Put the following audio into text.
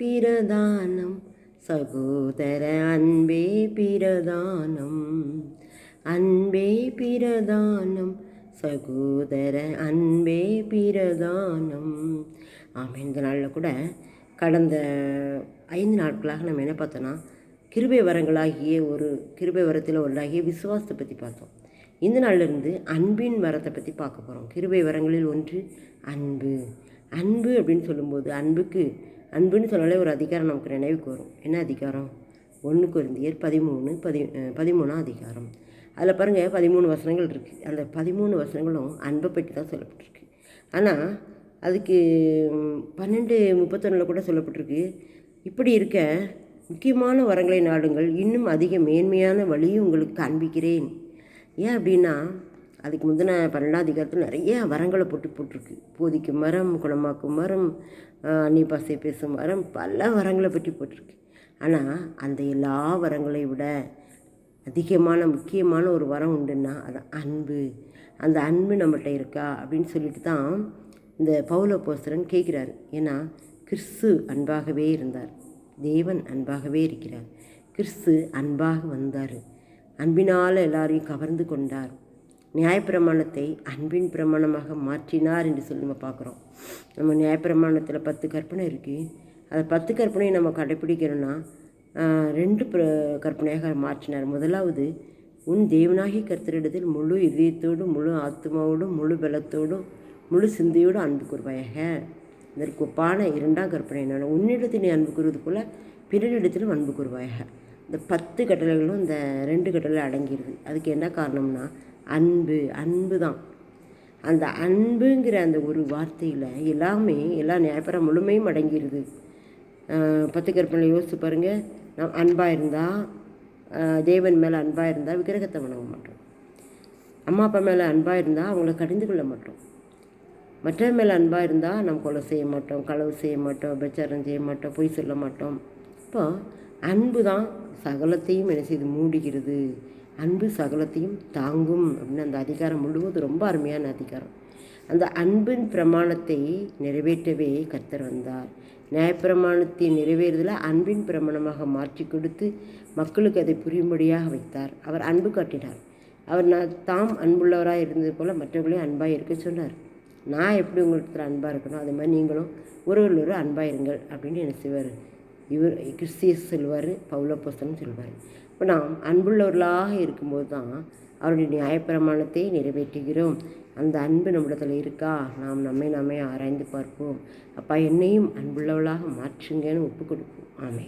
பிரதானம். சகோதர அன்பே பிரதானம். அன்பே பிரதானம். சகோதர அன்பே பிரதானம். ஆமாம் இந்த நாளில் கூட கடந்த ஐந்து நாட்களாக நம்ம என்ன பார்த்தோன்னா கிருபை வரங்களாகிய ஒரு கிருபை வரத்தில் ஒன்றாகிய விசுவாசத்தை பற்றி பார்த்தோம். இந்த நாளிலிருந்து அன்பின் வரத்தை பற்றி பார்க்க போகிறோம் கிருபை வரங்களில் ஒன்று அன்பு. அன்பு அப்படின்னு சொல்லும்போது அன்புக்கு அன்புன்னு சொன்னாலே ஒரு அதிகாரம் நமக்கு நினைவுக்கு வரும். என்ன அதிகாரம்? ஒன்று குருந்தியர் பதிமூணு பதி பதிமூணாம் அதிகாரம். அதில் பாருங்கள் பதிமூணு வசனங்கள் இருக்குது அந்த பதிமூணு வசனங்களும் அன்பை பற்றி தான் சொல்லப்பட்டிருக்கு. ஆனால் அதுக்கு பன்னெண்டு முப்பத்தொன்னில் கூட சொல்லப்பட்டிருக்கு. இப்படி இருக்க முக்கியமான வரங்களை நாடுங்கள். இன்னும் அதிக மேன்மையான வழியும் உங்களுக்கு காண்பிக்கிறேன். ஏன் அப்படின்னா அதுக்கு முந்தின பன்னெண்டாம் அதிகாரத்தில் நிறைய வரங்களை போட்டு போட்டிருக்கு. போதிக்கும் மரம் குணமாக்கும் மரம் அன்னி பாசை பேசும் மரம் பல வரங்களை பற்றி போட்டிருக்கு. ஆனால் அந்த எல்லா வரங்களை விட அதிகமான முக்கியமான ஒரு வரம் உண்டுன்னா அது அன்பு. அந்த அன்பு நம்மகிட்ட இருக்கா அப்படின்னு சொல்லிட்டு தான் இந்த பௌல போஸ்தரன் கேட்குறாரு. ஏன்னா கிறிஸ்து அன்பாகவே இருந்தார். தேவன் அன்பாகவே இருக்கிறார். கிறிஸ்து அன்பாக வந்தார். அன்பினால் எல்லாரையும் கவர்ந்து கொண்டார். நியாயப்பிரமாணத்தை அன்பின் பிரமாணமாக மாற்றினார் என்று சொல்லி நம்ம பார்க்குறோம். நம்ம நியாயப்பிரமாணத்தில் பத்து கற்பனை இருக்குது அந்த பத்து கற்பனையை நம்ம கடைப்பிடிக்கிறோன்னா ரெண்டு பிர கற்பனையாக மாற்றினார். முதலாவது உன் தேவனாகி கர்த்தரிடத்தில் முழு இதயத்தோடும் முழு ஆத்மாவோடும் முழு பலத்தோடும் முழு சிந்தையோடும் அன்பு கூறுவாயாக. இதற்கு ஒப்பான இரண்டாம் கற்பனை என்னென்ன உன்னிடத்தில் நீ அன்பு கூறுவது போல் பிறரிடத்திலும் அன்பு கூறுவாயாக. இந்த பத்து கட்டளைகளும் இந்த ரெண்டு கட்டளை அடங்கிடுது அதுக்கு என்ன காரணம்னா அன்பு அன்பு தான் அந்த அன்புங்கிற அந்த ஒரு வார்த்தையில் எல்லாமே எல்லா நியாயப்பரம் முழுமையும் அடங்கிடுது பத்து கற்பனை யோசித்து பாருங்கள் நம் அன்பாக இருந்தால் தேவன் மேலே அன்பாக இருந்தால் விக்கிரகத்தை வணங்க மாட்டோம். அம்மா அப்பா மேலே அன்பாக இருந்தால் அவங்கள கடிந்து கொள்ள மாட்டோம். மற்றவர் மேலே அன்பாக இருந்தால் நம்ம கொலை செய்ய மாட்டோம் களவு செய்ய மாட்டோம் பிரச்சாரம் செய்ய மாட்டோம் பொய் சொல்ல மாட்டோம். இப்போ அன்பு தான் சகலத்தையும் என்ன செய்து? மூடுகிறது அன்பு சகலத்தையும் தாங்கும் அப்படின்னு அந்த அதிகாரம் முழுவதும் ரொம்ப அருமையான அதிகாரம். அந்த அன்பின் பிரமாணத்தை நிறைவேற்றவே கர்த்தர் வந்தார். நியாயப்பிரமாணத்தை நிறைவேறுதல அன்பின் பிரமாணமாக மாற்றி கொடுத்து மக்களுக்கு அதை புரியும்படியாக வைத்தார். அவர் அன்பு காட்டினார். அவர் நான் தாம் அன்புள்ளவராக இருந்தது போல் மற்றவர்களையும் அன்பாக இருக்க சொன்னார். நான் எப்படி உங்களுக்கு அன்பாக இருக்கணும்? அதே மாதிரி நீங்களும் ஒருவர் ஒரு அன்பாக இருங்கள் அப்படின்னு என்ன செய்வார்? இவர் கிறிஸ்தியஸ் சொல்லுவார் பௌலப்போஸ்தன் சொல்லுவார் இப்போ நாம் அன்புள்ளவர்களாக இருக்கும்போது தான் அவருடைய நியாயப்பிரமாணத்தை நிறைவேற்றுகிறோம். அந்த அன்பு நம்மிடத்தில் இருக்கா? நாம் நம்மை நாமே ஆராய்ந்து பார்ப்போம். அப்பா என்னையும் அன்புள்ளவளாக மாற்றுங்கன்னு ஒப்பு கொடுப்போம் ஆமே